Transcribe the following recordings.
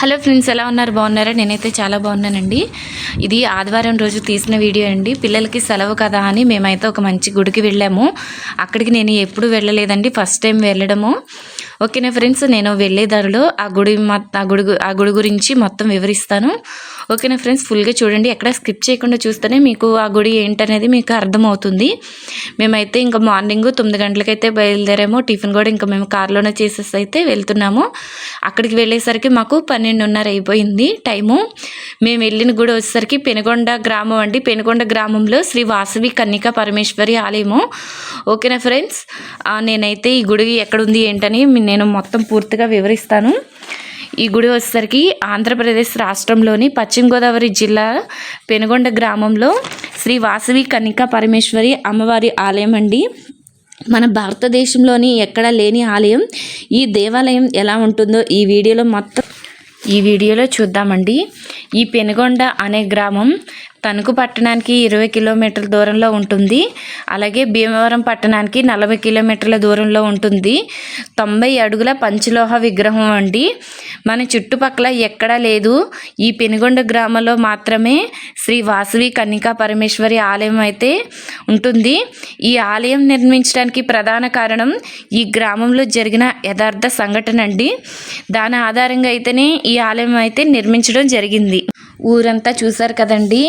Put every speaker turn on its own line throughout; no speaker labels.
Hello friends ఎలా ఉన్నారు? బాగున్నారా? నేనైతే చాలా బాగున్నానండి. ఇది ఆదివారం రోజు తీసిన వీడియో అండి. పిల్లలకి సెలవు కదా అని మేమైతే ఒక మంచి గుడికి వెళ్ళాము. అక్కడికి నేను ఎప్పుడు వెళ్ళలేదండి. ఫస్ట్ టైం వెళ్ళడము. ఓకేనా ఫ్రెండ్స్ నేను వెళ్ళేదారిలో ఆ గుడి ఆ గుడి ఆ గుడి గురించి మొత్తం వివరిస్తాను. ఓకేనా ఫ్రెండ్స్ ఫుల్గా చూడండి. ఎక్కడ స్కిప్ చేయకుండా చూస్తేనే మీకు ఆ గుడి ఏంటనేది మీకు అర్థమవుతుంది. మేమైతే ఇంకా మార్నింగ్ తొమ్మిది గంటలకైతే బయలుదేరాము. టిఫిన్ కూడా ఇంకా మేము కార్లోనే చేసేసి అయితే వెళ్తున్నాము. అక్కడికి వెళ్ళేసరికి మాకు పన్నెండున్నర అయిపోయింది టైము. మేము వెళ్ళిన గుడి వచ్చేసరికి పెనుకొండ గ్రామం అండి. పెనుకొండ గ్రామంలో శ్రీ వాసవి కన్నిక పరమేశ్వరి ఆలయము. ఓకేనా ఫ్రెండ్స్ నేనైతే ఈ గుడి ఎక్కడుంది ఏంటని నేను మొత్తం పూర్తిగా వివరిస్తాను. ఈ గుడి వచ్చేసరికి ఆంధ్రప్రదేశ్ రాష్ట్రంలోని పశ్చిమ గోదావరి జిల్లా పెనుగొండ గ్రామంలో శ్రీ వాసవి కన్నికా పరమేశ్వరి అమ్మవారి ఆలయం అండి. మన భారతదేశంలోని ఎక్కడా లేని ఆలయం. ఈ దేవాలయం ఎలా ఉంటుందో ఈ వీడియోలో మొత్తం ఈ వీడియోలో చూద్దామండి. ఈ పెనుగొండ అనే గ్రామం తణుకు పట్టణానికి ఇరవై కిలోమీటర్ల దూరంలో ఉంటుంది. అలాగే భీమవరం పట్టణానికి నలభై కిలోమీటర్ల దూరంలో ఉంటుంది. తొంభై అడుగుల పంచలోహ విగ్రహం అండి. మన చుట్టుపక్కల ఎక్కడా లేదు. ఈ పెనుగొండ గ్రామంలో మాత్రమే శ్రీ వాసవి కన్నికా పరమేశ్వరి ఆలయం అయితే ఉంటుంది. ఈ ఆలయం నిర్మించడానికి ప్రధాన కారణం ఈ గ్రామంలో జరిగిన యథార్థ సంఘటన అండి. దాని ఆధారంగా అయితేనే ఈ ఆలయం అయితే నిర్మించడం జరిగింది. ఊరంతా చూసారు కదండి.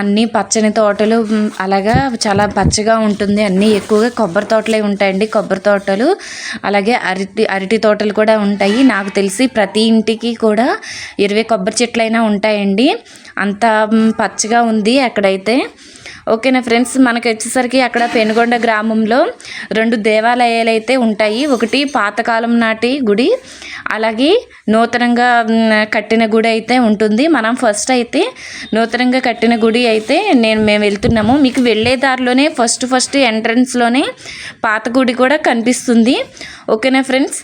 అన్నీ పచ్చని తోటలు అలాగా చాలా పచ్చగా ఉంటుంది. అన్నీ ఎక్కువగా కొబ్బరి తోటలే ఉంటాయండి. కొబ్బరి తోటలు అలాగే అరటి అరటి తోటలు కూడా ఉంటాయి. నాకు తెలిసి ప్రతి ఇంటికి కూడా ఇరవై కొబ్బరి చెట్లైనా ఉంటాయండి. అంత పచ్చగా ఉంది అక్కడైతే. ఓకేనా ఫ్రెండ్స్ మనకు వచ్చేసరికి అక్కడ పెనుగొండ గ్రామంలో రెండు దేవాలయాలు అయితే ఉంటాయి. ఒకటి పాతకాలం నాటి గుడి అలాగే నూతనంగా కట్టిన గుడి అయితే ఉంటుంది. మనం ఫస్ట్ అయితే నూతనంగా కట్టిన గుడి అయితే నేను మేము వెళ్తున్నాము. మీకు వెళ్ళే దారిలోనే ఫస్ట్ ఫస్ట్ ఎంట్రన్స్లోనే పాత గుడి కూడా కనిపిస్తుంది. ఓకేనా ఫ్రెండ్స్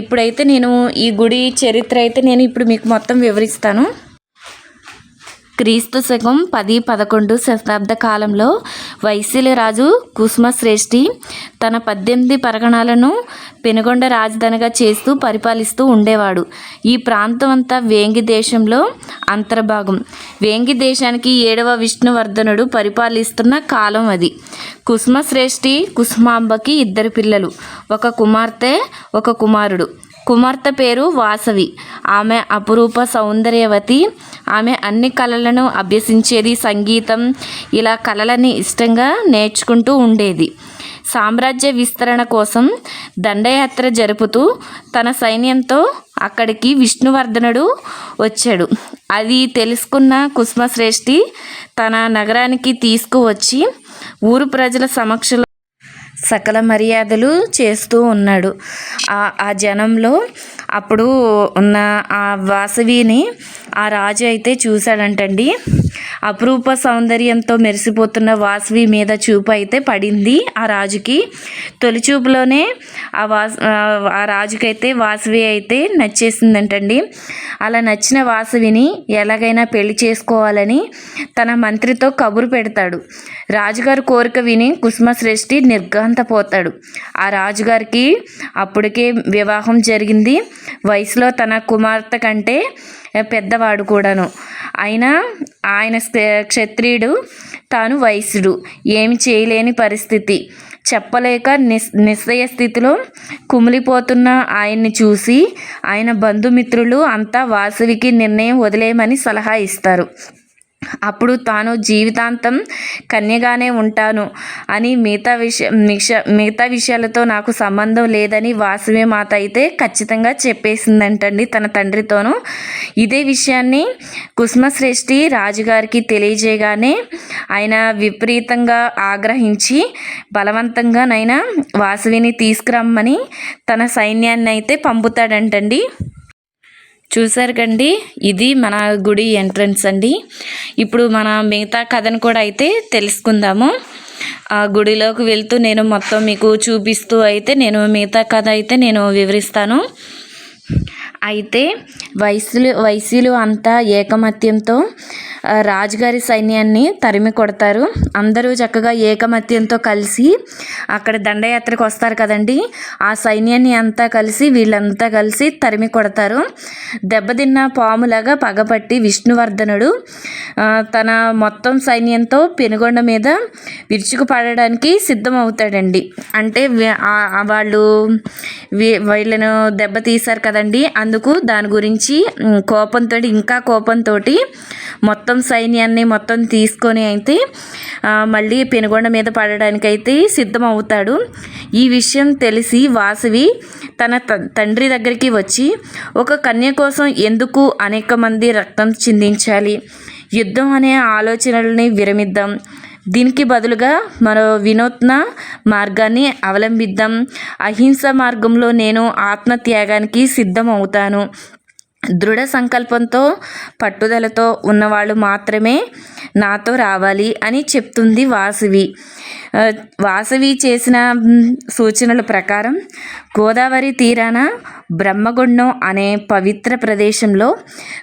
ఇప్పుడైతే నేను ఈ గుడి చరిత్ర అయితే నేను ఇప్పుడు మీకు మొత్తం వివరిస్తాను. క్రీస్తు శకం పది పదకొండు శతాబ్ద కాలంలో వైశీల రాజు కుసుమశ్రేష్ఠి తన పద్దెనిమిది పరగణాలను పెనుగొండ రాజధానిగా చేస్తూ పరిపాలిస్తూ ఉండేవాడు. ఈ ప్రాంతం అంతా వేంగి దేశంలో అంతర్భాగం. వేంగి దేశానికి ఏడవ విష్ణువర్ధనుడు పరిపాలిస్తున్న కాలం అది. కుసుమశ్రేష్ఠి కుసుమాంబకి ఇద్దరు పిల్లలు. ఒక కుమార్తె ఒక కుమారుడు. కుమార్తె పేరు వాసవి. ఆమె అపురూప సౌందర్యవతి. ఆమె అన్ని కళలను అభ్యసించేది సంగీతం. ఇలా కళలని ఇష్టంగా నేర్చుకుంటూ ఉండేది. సామ్రాజ్య విస్తరణ కోసం దండయాత్ర జరుపుతూ తన సైన్యంతో అక్కడికి విష్ణువర్ధనుడు వచ్చాడు. అది తెలుసుకున్న కుసుమశ్రేష్ఠి తన నగరానికి తీసుకువచ్చి ఊరు ప్రజల సమక్షంలో సకల మర్యాదలు చేస్తూ ఉన్నాడు. ఆ ఆ జనంలో అప్పుడు ఉన్న ఆ వాసవిని ఆ రాజు అయితే చూశాడంటండి. అపురూప సౌందర్యంతో మెరిసిపోతున్న వాసవి మీద చూపు అయితే పడింది ఆ రాజుకి. తొలి చూపులోనే ఆ వాస్ ఆ రాజుకైతే వాసవి అయితే నచ్చేసిందంటండి. అలా నచ్చిన వాసవిని ఎలాగైనా పెళ్ళి చేసుకోవాలని తన మంత్రితో కబురు పెడతాడు. రాజుగారి కోరిక విని పోతాడు. ఆ రాజుగారికి అప్పటికే వివాహం జరిగింది. వయసులో తన కుమార్తె కంటే పెద్దవాడు కూడాను. అయినా ఆయన క్షత్రియుడు తాను వయసుడు. ఏమి చేయలేని పరిస్థితి. చెప్పలేక నిస్ నిశ్చయ స్థితిలో కుమిలిపోతున్న ఆయన్ని చూసి ఆయన బంధుమిత్రులు అంతా వాసవికి నిర్ణయం వదిలేయమని సలహా ఇస్తారు. అప్పుడు తాను జీవితాంతం కన్యగానే ఉంటాను అని మిగతా విష మిష మిగతా విషయాలతో నాకు సంబంధం లేదని వాసవి మాత అయితే ఖచ్చితంగా చెప్పేసిందంటండి తన తండ్రితోనూ. ఇదే విషయాన్ని కుసుమశ్రేష్ఠి రాజుగారికి తెలియజేయగానే ఆయన విపరీతంగా ఆగ్రహించి బలవంతంగానైనా వాసవిని తీసుకురమ్మని తన సైన్యాన్ని అయితే పంపుతాడంటండి. చూసారు కండి. ఇది మన గుడి ఎంట్రన్స్ అండి. ఇప్పుడు మన మిగతా కథను కూడా అయితే తెలుసుకుందాము. ఆ గుడిలోకి వెళ్తూ నేను మొత్తం మీకు చూపిస్తూ అయితే నేను మిగతా కథ అయితే నేను వివరిస్తాను. అయితే వైశ్యులు వైశ్యులు అంతా ఏకమత్యంతో రాజుగారి సైన్యాన్ని తరిమి కొడతారు. అందరూ చక్కగా ఏకమత్యంతో కలిసి అక్కడ దండయాత్రకు వస్తారు కదండి. ఆ సైన్యాన్ని అంతా కలిసి వీళ్ళంతా కలిసి తరిమి కొడతారు. దెబ్బతిన్న పాములాగా పగపట్టి విష్ణువర్ధనుడు తన మొత్తం సైన్యంతో పెనుగొండ మీద విరుచుకుపడడానికి సిద్ధమవుతాడండి. అంటే వాళ్ళు వీ- వీళ్ళను దెబ్బ తీశారు అందు అందుకు దాని గురించి కోపంతో ఇంకా కోపంతో మొత్తం సైన్యాన్ని మొత్తం తీసుకొని అయితే మళ్ళీ పెనుగొండ మీద పడడానికి అయితే సిద్ధమవుతాడు. ఈ విషయం తెలిసి వాసవి తన త- తండ్రి దగ్గరికి వచ్చి ఒక కన్య కోసం ఎందుకు అనేక మంది రక్తం చిందించాలి? యుద్ధం అనే ఆలోచనల్ని విరమిద్దాం. దీనికి బదులుగా మరో వినూత్న మార్గాన్ని అవలంబిద్దాం. అహింస మార్గంలో నేను ఆత్మత్యాగానికి సిద్ధం అవుతాను దృఢ సంకల్పంతో పట్టుదలతో ఉన్నవాళ్ళు మాత్రమే నాతో రావాలి అని చెప్తుంది వాసవి. వాసవి చేసిన సూచనల ప్రకారం గోదావరి తీరాన బ్రహ్మగుండం అనే పవిత్ర ప్రదేశంలో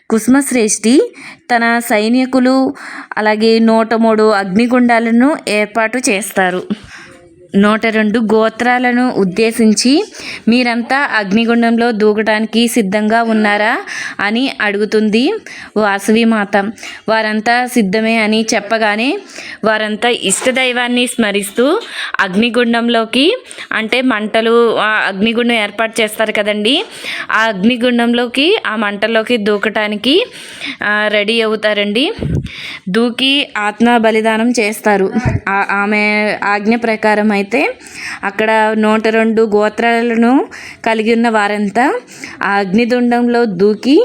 కుసుమశ్రేష్ఠి తన సైనికులు అలాగే నూట మూడు అగ్నిగుండాలను ఏర్పాటు చేస్తారు. నూట రెండు గోత్రాలను ఉద్దేశించి మీరంతా అగ్నిగుండంలో దూకటానికి సిద్ధంగా ఉన్నారా అని అడుగుతుంది వాసవి మాత. వారంతా సిద్ధమే అని చెప్పగానే వారంతా ఇష్టదైవాన్ని స్మరిస్తూ అగ్నిగుండంలోకి అంటే మంటలు ఆ అగ్నిగుండం ఏర్పాటు చేస్తారు కదండి. ఆ అగ్నిగుండంలోకి ఆ మంటల్లోకి దూకటానికి రెడీ అవుతారండి. దూకి ఆత్మ బలిదానం చేస్తారు ఆమె ఆజ్ఞ ప్రకారం అయితే అక్కడ నూట రెండు గోత్రాలను కలిగి ఉన్న వారంతా ఆ అగ్నిదుండంలో దూకి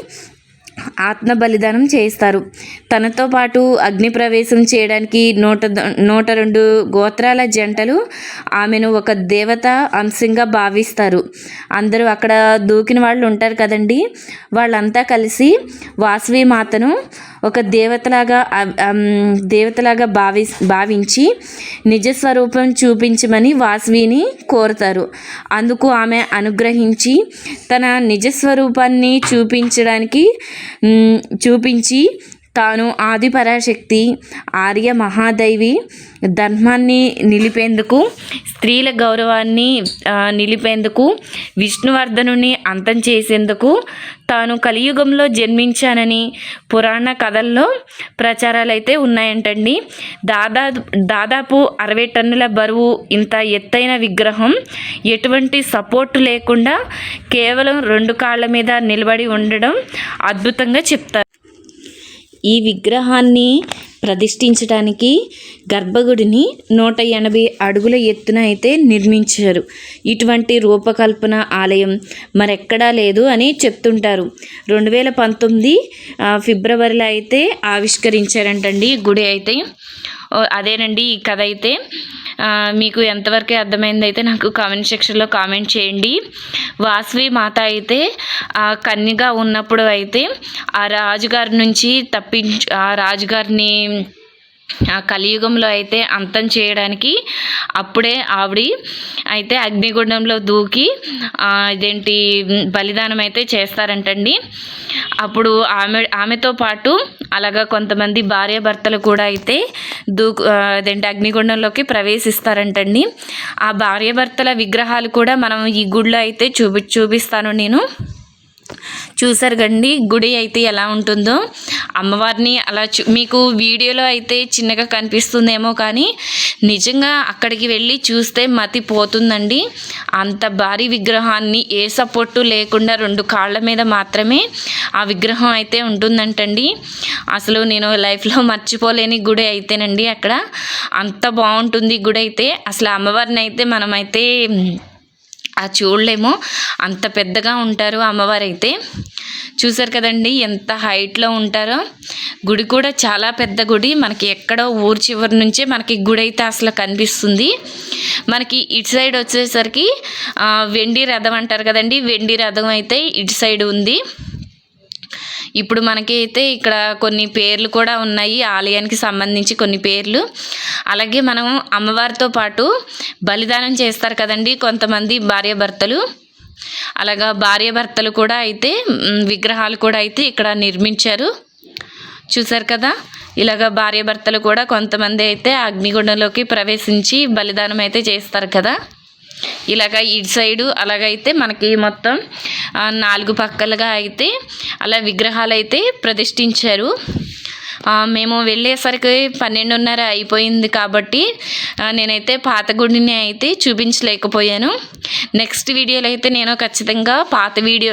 ఆత్మ బలిదానం చేస్తారు తనతో పాటు అగ్ని ప్రవేశం చేయడానికి నూట ద- నూట రెండు గోత్రాల జంటలు ఆమెను ఒక దేవత అంశంగా భావిస్తారు. అందరూ అక్కడ దూకిన వాళ్ళు ఉంటారు కదండి. వాళ్ళంతా కలిసి వాసవి మాతను ఒక దేవతలాగా దేవతలాగా భావి భావించి నిజస్వరూపం చూపించమని వాసవిని కోరుతారు. అందుకు ఆమె అనుగ్రహించి తన నిజస్వరూపాన్ని చూపించడానికి చూపించి తాను ఆది పరాశక్తి ఆర్య మహాదైవి ధర్మాన్ని నిలిపేందుకు స్త్రీల గౌరవాన్ని నిలిపేందుకు విష్ణువర్ధనుని అంతం చేసేందుకు తాను కలియుగంలో జన్మించానని పురాణ కథల్లో ప్రచారాలు అయితే ఉన్నాయంటండి. దాదాపు దాదాపు అరవై టన్నుల బరువు ఇంత ఎత్తైన విగ్రహం ఎటువంటి సపోర్ట్ లేకుండా కేవలం రెండు కాళ్ళ మీద నిలబడి ఉండడం అద్భుతంగా చెప్తారు. ఈ విగ్రహాన్ని ప్రతిష్ఠించడానికి గర్భగుడిని నూట ఎనభై అడుగుల ఎత్తున అయితే నిర్మించారు. ఇటువంటి రూపకల్పన ఆలయం మరెక్కడా లేదు అని చెప్తుంటారు. రెండు వేల పంతొమ్మిది ఫిబ్రవరిలో అయితే ఆవిష్కరించారంటండి గుడి అయితే. అదేనండి ఈ కథ అయితే. మీకు ఎంతవరకు అర్థమైంది అయితే నాకు కామెంట్ సెక్షన్లో కామెంట్ చేయండి. వాసవి మాత అయితే ఆ కన్యగా ఉన్నప్పుడు అయితే ఆ రాజుగారి నుంచి తప్పించు ఆ రాజుగారిని ఆ కలియుగంలో అయితే అంతం చేయడానికి అప్పుడే ఆవిడ అయితే అగ్నిగుండంలో దూకి ఇదేంటి బలిదానం అయితే చేస్తారంటండి. అప్పుడు ఆమె ఆమెతో పాటు అలాగా కొంతమంది భార్యాభర్తలు కూడా అయితే దూకు అదేంటి అగ్నిగుండంలోకి ప్రవేశిస్తారంటండి. ఆ భార్యాభర్తల విగ్రహాలు కూడా మనం ఈ గుడిలో అయితే చూపి చూపిస్తాను నేను. చూసారు కండి గుడి అయితే ఎలా ఉంటుందో. అమ్మవారిని అలా చూ మీకు వీడియోలో అయితే చిన్నగా కనిపిస్తుందేమో కానీ నిజంగా అక్కడికి వెళ్ళి చూస్తే మతి పోతుందండి. అంత భారీ విగ్రహాన్ని ఏ సపోర్టు లేకుండా రెండు కాళ్ళ మీద మాత్రమే ఆ విగ్రహం అయితే ఉంటుందంటండి. అసలు నేను లైఫ్లో మర్చిపోలేని గుడి అయితేనండి అక్కడ. అంత బాగుంటుంది గుడి అయితే. అసలు అమ్మవారిని అయితే మనమైతే ఆ చూడలేము. అంత పెద్దగా ఉంటారు అమ్మవారు అయితే చూసారు కదండి ఎంత హైట్లో ఉంటారో. గుడి కూడా చాలా పెద్ద గుడి. మనకి ఎక్కడో ఊరు చివరి నుంచే మనకి గుడి అయితే అసలు కనిపిస్తుంది. మనకి ఇటు సైడ్ వచ్చేసరికి వెండి రథం అంటారు కదండి. వెండి రథం అయితే ఇటు సైడ్ ఉంది. ఇప్పుడు మనకి అయితే ఇక్కడ కొన్ని పేర్లు కూడా ఉన్నాయి. ఆలయానికి సంబంధించి కొన్ని పేర్లు. అలాగే మనం అమ్మవారితో పాటు బలిదానం చేస్తారు కదండి కొంతమంది భార్యాభర్తలు. అలాగా భార్యాభర్తలు కూడా అయితే విగ్రహాలు కూడా అయితే ఇక్కడ నిర్మించారు. చూసారు కదా? ఇలాగ భార్యాభర్తలు కూడా కొంతమంది అయితే అగ్నిగుండంలోకి ప్రవేశించి బలిదానం అయితే చేస్తారు కదా? ఇలాగ ఇటు సైడు అలాగైతే మనకి మొత్తం నాలుగు పక్కలుగా అయితే అలా విగ్రహాలు అయితే ప్రతిష్ఠించారు మేము వెళ్ళేసరికి పన్నెండున్నర అయిపోయింది కాబట్టి నేనైతే పాత గుడిని అయితే చూపించలేకపోయాను. నెక్స్ట్ వీడియోలో అయితే నేను ఖచ్చితంగా పాత వీడియో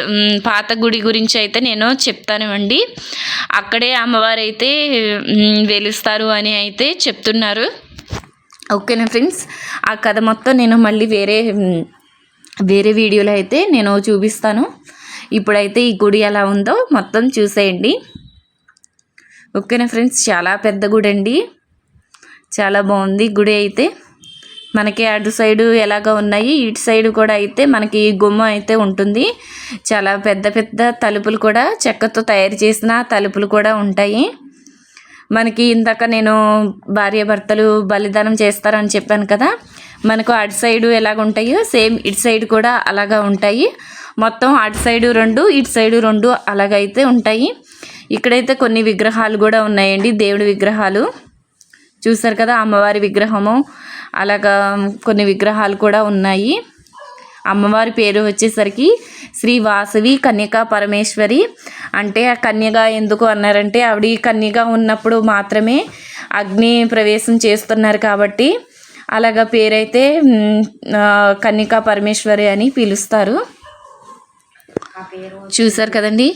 పాత గుడి గురించి అయితే నేను చెప్తాను అండి. అక్కడే అమ్మవారు అయితే వెలుస్తారు అని అయితే చెప్తున్నారు. ఓకేనా ఫ్రెండ్స్? ఆ కథ మొత్తం నేను మళ్ళీ వేరే వేరే వీడియోలో అయితే నేను చూపిస్తాను. ఇప్పుడైతే ఈ గుడి ఎలా ఉందో మొత్తం చూసేయండి. ఓకేనా ఫ్రెండ్స్? చాలా పెద్ద గుడి అండి. చాలా బాగుంది గుడి అయితే. మనకి అటు సైడు ఎలాగ ఉన్నాయి ఇటు సైడు కూడా అయితే మనకి గుమ్మ అయితే ఉంటుంది. చాలా పెద్ద పెద్ద తలుపులు కూడా చెక్కతో తయారు చేసిన తలుపులు కూడా ఉంటాయి. మనకి ఇందాక నేను భార్యాభర్తలు బలిదానం చేస్తారని చెప్పాను కదా మనకు అటు సైడు ఎలాగ ఉంటాయో సేమ్ ఇటు సైడ్ కూడా అలాగా ఉంటాయి. మొత్తం అటు సైడు రెండు ఇటు సైడు రెండు అలాగైతే ఉంటాయి. ఇక్కడైతే కొన్ని విగ్రహాలు కూడా ఉన్నాయండి దేవుడి విగ్రహాలు. చూసారు కదా అమ్మవారి విగ్రహము. అలాగా కొన్ని విగ్రహాలు కూడా ఉన్నాయి. అమ్మవారి పేరు వచ్చేసరికి శ్రీ వాసవి కన్యకా పరమేశ్వరి. అంటే ఆ కన్యగా ఎందుకు అన్నారంటే ఆవిడ కన్యగా ఉన్నప్పుడు మాత్రమే అగ్ని ప్రవేశం చేస్తున్నారు కాబట్టి అలాగా పేరైతే కన్యకా పరమేశ్వరి అని పిలుస్తారు. చూసారు కదండి?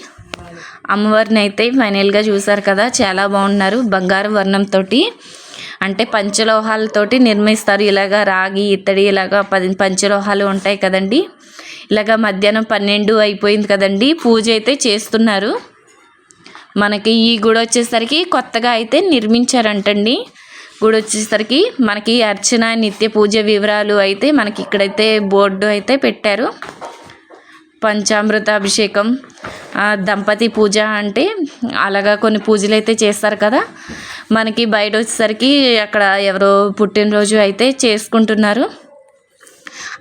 అమ్మవారిని అయితే ఫైనల్గా చూసారు కదా చాలా బాగున్నారు బంగారు వర్ణంతో అంటే పంచలోహాలతోటి నిర్మిస్తారు. ఇలాగ రాగి ఇత్తడి ఇలాగ పది పంచలోహాలు ఉంటాయి కదండి. ఇలాగ మధ్యాహ్నం పన్నెండు అయిపోయింది కదండి. పూజ అయితే చేస్తున్నారు. మనకి ఈ గుడి వచ్చేసరికి కొత్తగా అయితే నిర్మించారంటండి. గుడి వచ్చేసరికి మనకి అర్చన నిత్య పూజ వివరాలు అయితే మనకి ఇక్కడైతే బోర్డు అయితే పెట్టారు. పంచామృత అభిషేకం దంపతి పూజ అంటే అలాగా కొన్ని పూజలు అయితే చేస్తారు కదా. మనకి బయట వచ్చేసరికి అక్కడ ఎవరో పుట్టినరోజు అయితే చేసుకుంటున్నారు.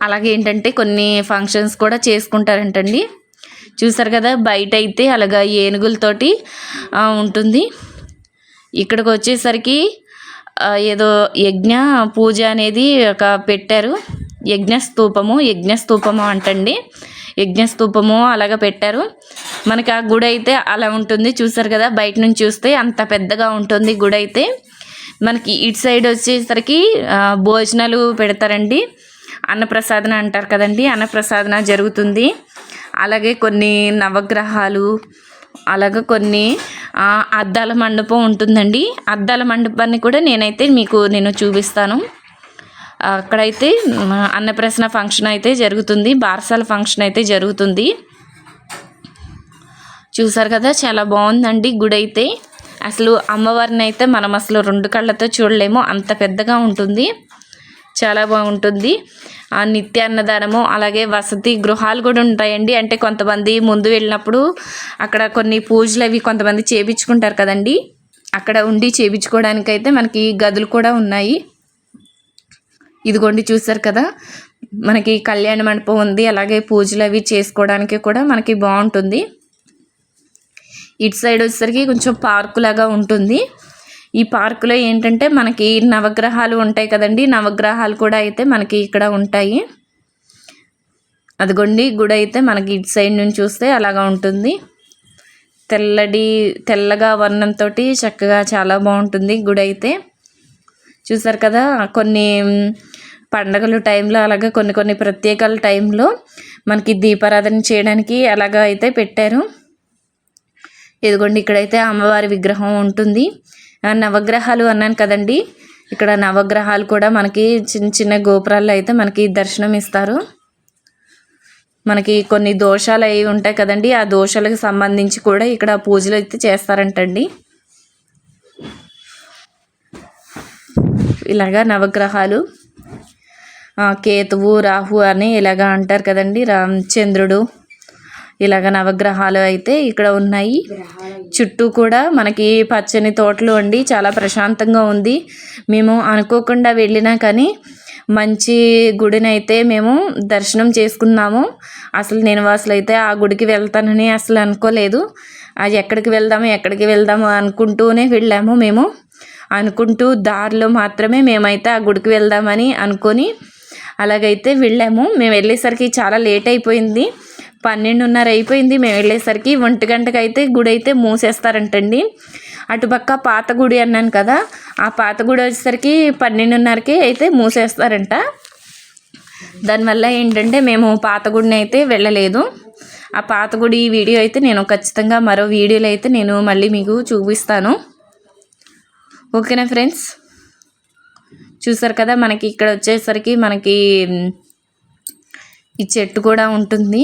అలాగే ఏంటంటే కొన్ని ఫంక్షన్స్ కూడా చేసుకుంటారంటండి. చూసారు కదా బయట అయితే అలాగా ఏనుగులతోటి ఉంటుంది. ఇక్కడికి వచ్చేసరికి ఏదో యజ్ఞ పూజ అనేది ఒక పెట్టారు. యజ్ఞ స్తూపము యజ్ఞ స్తూపము అంటండి. యజ్ఞస్తూపము అలాగ పెట్టారు. మనకి ఆ గుడి అయితే అలా ఉంటుంది. చూసారు కదా బయట నుంచి చూస్తే అంత పెద్దగా ఉంటుంది గుడి అయితే. మనకి ఇటు సైడ్ వచ్చేసరికి భోజనాలు పెడతారండి. అన్నప్రసాదన అంటారు కదండి అన్నప్రసాదన జరుగుతుంది. అలాగే కొన్ని నవగ్రహాలు అలాగే కొన్ని అద్దాల మండపం ఉంటుందండి. అద్దాల మండపాన్ని కూడా నేనైతే మీకు నేను చూపిస్తాను. అక్కడైతే అన్నప్రసన ఫంక్షన్ అయితే జరుగుతుంది. బార్సాల ఫంక్షన్ అయితే జరుగుతుంది. చూసారు కదా చాలా బాగుందండి గుడి అయితే. అసలు అమ్మవారిని అయితే మనం అసలు రెండు కళ్ళతో చూడలేము. అంత పెద్దగా ఉంటుంది. చాలా బాగుంటుంది. ఆ నిత్య అన్నదానము అలాగే వసతి గృహాలు కూడా ఉంటాయండి. అంటే కొంతమంది ముందు వెళ్ళినప్పుడు అక్కడ కొన్ని పూజలు అవి కొంతమంది చేపించుకుంటారు కదండి. అక్కడ ఉండి చేపించుకోవడానికి అయితే మనకి గదులు కూడా ఉన్నాయి. ఇదిగోండి చూసారు కదా మనకి కళ్యాణ మండపం ఉంది అలాగే పూజలు అవి చేసుకోవడానికి కూడా మనకి బాగుంటుంది. ఇటు సైడ్ వచ్చేసరికి కొంచెం పార్కు లాగా ఉంటుంది. ఈ పార్కులో ఏంటంటే మనకి నవగ్రహాలు ఉంటాయి కదండి నవగ్రహాలు కూడా అయితే మనకి ఇక్కడ ఉంటాయి. అదిగోండి గుడి అయితే మనకి ఇటు సైడ్ నుంచి చూస్తే అలాగా ఉంటుంది. తెల్లడి తెల్లగా వర్ణంతో చక్కగా చాలా బాగుంటుంది గుడి అయితే. చూసారు కదా కొన్ని పండగల టైంలో అలాగే కొన్ని కొన్ని ప్రత్యేకాల టైంలో మనకి దీపారాధన చేయడానికి అలాగ అయితే పెట్టారు. ఇదిగోండి ఇక్కడైతే అమ్మవారి విగ్రహం ఉంటుంది. ఆ నవగ్రహాలు అన్నాను కదండి. ఇక్కడ నవగ్రహాలు కూడా మనకి చిన్న చిన్న గోపురాల్లో అయితే మనకి దర్శనం ఇస్తారు. మనకి కొన్ని దోషాలు అవి ఉంటాయి కదండి. ఆ దోషాలకు సంబంధించి కూడా ఇక్కడ పూజలు అయితే చేస్తారంటండి. ఇలాగా నవగ్రహాలు కేతువు రాహు అని ఇలాగ అంటారు కదండి. రామచంద్రుడు ఇలాగ నవగ్రహాలు అయితే ఇక్కడ ఉన్నాయి. చుట్టూ కూడా మనకి పచ్చని తోటలు అండి. చాలా ప్రశాంతంగా ఉంది. మేము అనుకోకుండా వెళ్ళినా కానీ మంచి గుడిని అయితే మేము దర్శనం చేసుకున్నాము. అసలు నేను అసలు అయితే ఆ గుడికి వెళ్తానని అసలు అనుకోలేదు. అది ఎక్కడికి వెళ్దాము ఎక్కడికి వెళ్దాము అనుకుంటూనే వెళ్ళాము మేము. అనుకుంటూ దారిలో మాత్రమే మేమైతే ఆ గుడికి వెళ్దామని అనుకొని అలాగైతే వెళ్ళాము. మేము వెళ్ళేసరికి చాలా లేట్ అయిపోయింది. పన్నెండున్నర అయిపోయింది. మేము వెళ్ళేసరికి ఒంటి గంటకు అయితే గుడి అయితే మూసేస్తారంటండి. అటుపక్క పాత గుడి అన్నాను కదా ఆ పాత గుడి వచ్చేసరికి పన్నెండున్నరకి అయితే మూసేస్తారంట. దానివల్ల ఏంటంటే మేము పాత గుడిని అయితే వెళ్ళలేదు. ఆ పాత గుడి వీడియో అయితే నేను ఖచ్చితంగా మరో వీడియోలో అయితే నేను మళ్ళీ మీకు చూపిస్తాను. ఓకేనా ఫ్రెండ్స్? చూసారు కదా మనకి ఇక్కడ వచ్చేసరికి మనకి ఈ చెట్టు కూడా ఉంటుంది.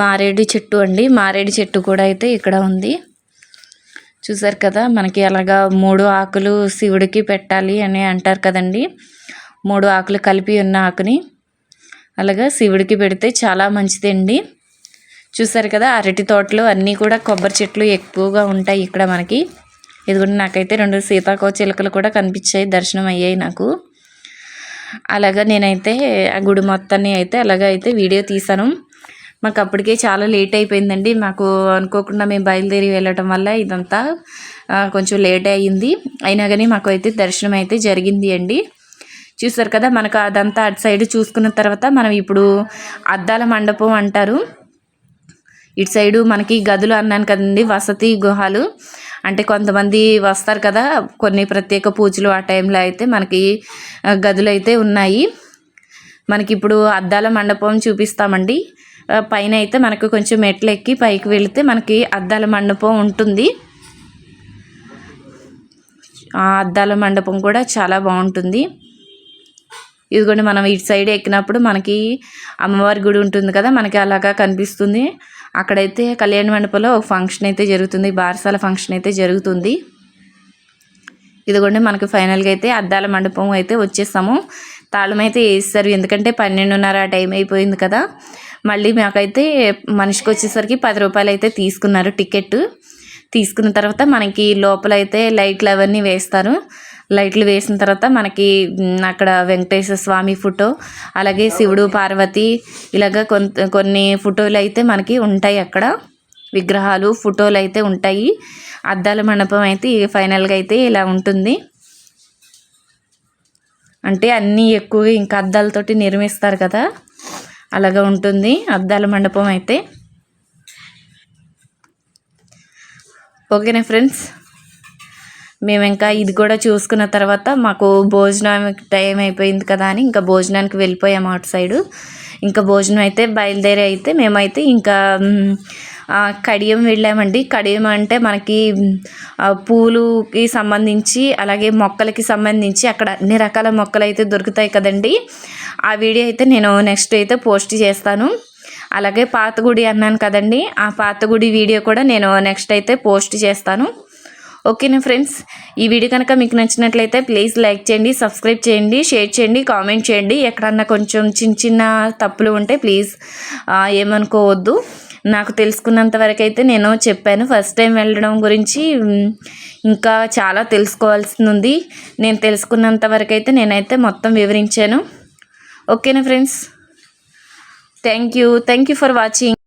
మారేడు చెట్టు అండి. మారేడు చెట్టు కూడా అయితే ఇక్కడ ఉంది. చూసారు కదా మనకి అలాగా మూడు ఆకులు శివుడికి పెట్టాలి అని అంటారు కదండి. మూడు ఆకులు కలిపి ఉన్న ఆకుని అలాగా శివుడికి పెడితే చాలా మంచిదండి. చూసారు కదా అరటి తోటలు అన్నీ కూడా కొబ్బరి చెట్లు ఎక్కువగా ఉంటాయి ఇక్కడ మనకి. ఇదిగోండి నాకైతే రెండు సీతాకోచిలకలు కూడా కనిపించాయి దర్శనం అయ్యాయి నాకు. అలాగా నేనైతే ఆ గుడి మొత్తాన్ని అయితే అలాగ అయితే వీడియో తీశాను. మాకు అప్పటికే చాలా లేట్ అయిపోయిందండి. మాకు అనుకోకుండా మేము బయలుదేరి వెళ్ళటం వల్ల ఇదంతా కొంచెం లేట్ అయ్యింది. అయినా కానీ మాకు అయితే దర్శనం అయితే జరిగింది అండి. చూసారు కదా మనకు అదంతా అటు సైడ్ చూసుకున్న తర్వాత మనం ఇప్పుడు అద్దాల మండపం అంటారు. ఇటు సైడు మనకి గదులు అన్నాను కదండి వసతి గుహాలు. అంటే కొంతమంది వస్తారు కదా కొన్ని ప్రత్యేక పూజలు ఆ టైంలో అయితే మనకి గదులు అయితే ఉన్నాయి. మనకి ఇప్పుడు అద్దాల మండపం చూపిస్తామండి. పైన అయితే మనకు కొంచెం మెట్లు ఎక్కి పైకి వెళితే మనకి అద్దాల మండపం ఉంటుంది. ఆ అద్దాల మండపం కూడా చాలా బాగుంటుంది. ఇదిగోండి మనం ఇటు సైడ్ ఎక్కినప్పుడు మనకి అమ్మవారి గుడి ఉంటుంది కదా మనకి అలాగా కనిపిస్తుంది. అక్కడైతే కళ్యాణ మండపంలో ఒక ఫంక్షన్ అయితే జరుగుతుంది. బారసాల ఫంక్షన్ అయితే జరుగుతుంది. ఇదిగోండి మనకి ఫైనల్గా అయితే అద్దాల మండపం అయితే వచ్చేసాము తాళం అయితే వేస్తారు ఎందుకంటే పన్నెండున్నర టైం అయిపోయింది కదా. మళ్ళీ మాకైతే మనిషికి వచ్చేసరికి పది రూపాయలు అయితే తీసుకున్నారు టికెట్. తీసుకున్న తర్వాత మనకి లోపలైతే లైట్లు అవన్నీ వేస్తారు. లైట్లు వేసిన తర్వాత మనకి అక్కడ వెంకటేశ్వర స్వామి ఫోటో అలాగే శివుడు పార్వతి ఇలాగ కొంత కొన్ని ఫోటోలు అయితే మనకి ఉంటాయి అక్కడ. విగ్రహాలు ఫోటోలు అయితే ఉంటాయి. అద్దాల మండపం అయితే ఫైనల్గా అయితే ఇలా ఉంటుంది. అంటే అన్నీ ఎక్కువగా ఇంకా అద్దాలతోటి నిర్మిస్తారు కదా. అలాగా ఉంటుంది అద్దాల మండపం అయితే. ఓకేనా ఫ్రెండ్స్? మేము ఇంకా ఇది కూడా చూసుకున్న తర్వాత మాకు భోజనం టైం అయిపోయింది కదా అని ఇంకా భోజనానికి వెళ్ళిపోయాము అటు సైడు. ఇంకా భోజనం అయితే బయలుదేరి అయితే మేమైతే ఇంకా కడియం వెళ్ళామండి. కడియం అంటే మనకి పూలుకి సంబంధించి అలాగే మొక్కలకి సంబంధించి అక్కడ అన్ని రకాల మొక్కలు అయితే దొరుకుతాయి కదండి. ఆ వీడియో అయితే నేను నెక్స్ట్ అయితే పోస్ట్ చేస్తాను. అలాగే పాత గుడి అన్నాను కదండి ఆ పాత గుడి వీడియో కూడా నేను నెక్స్ట్ అయితే పోస్ట్ చేస్తాను. ఓకేనా ఫ్రెండ్స్? ఈ వీడియో కనుక మీకు నచ్చినట్లయితే ప్లీజ్ లైక్ చేయండి సబ్స్క్రైబ్ చేయండి షేర్ చేయండి కామెంట్ చేయండి. ఎక్కడన్నా కొంచెం చిన్న చిన్న తప్పులు ఉంటే ప్లీజ్ ఏమనుకోవద్దు. నాకు తెలుసుకున్నంత వరకు అయితే నేను చెప్పాను. ఫస్ట్ టైం వెళ్ళడం గురించి ఇంకా చాలా తెలుసుకోవాల్సింది ఉంది. నేను తెలుసుకున్నంత వరకు అయితే నేనైతే మొత్తం వివరించాను. ఓకేనా friends? Thank you. Thank you for watching.